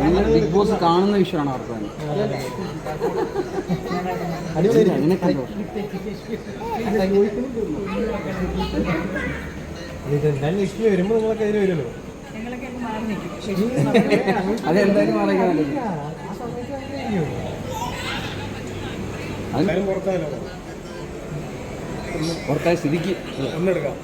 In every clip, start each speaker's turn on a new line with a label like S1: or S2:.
S1: നിങ്ങൾ big boss കാണുന്ന വിഷയമാണ് അവർക്ക്.
S2: ഇതെന്തായാലും ഇഷ്ടം വരുമ്പോൾ നിങ്ങളൊക്കെ അതിന് വരുമല്ലോ.
S1: അതെന്തായാലും മാറിക്കാൻ
S2: ആ സമയത്ത് അങ്ങനെ ചെയ്യും.
S1: അത്
S2: പുറത്തായാലോ
S1: പുറത്തായ സ്ഥിതിക്ക്
S2: ഒന്നെടുക്കാം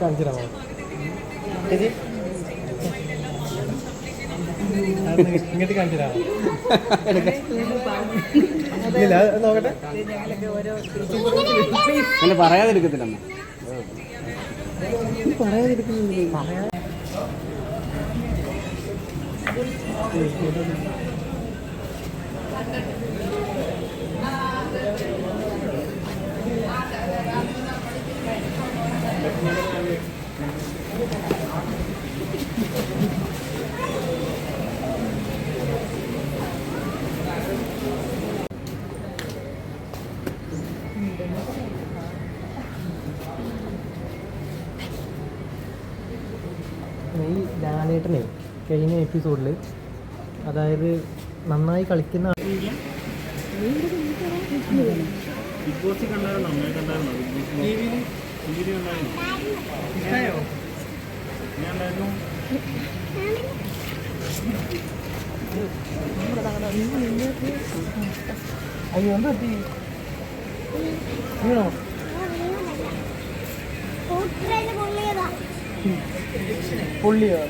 S2: കാണിച്ചു തരാമോ ചേച്ചി ഇങ്ങോട്ട് കാണിച്ചു തരാമോ ഇല്ല അത് നോക്കട്ടെ.
S1: അല്ല പറയാതിരിക്കത്തില്ല അമ്മ
S2: ഈ ലാലേട്ടനെ കഴിഞ്ഞ എപ്പിസോഡിൽ അതായത് നന്നായി കളിക്കുന്ന
S3: ബിഗ് ഞാൻ
S2: പൊള്ളിയോ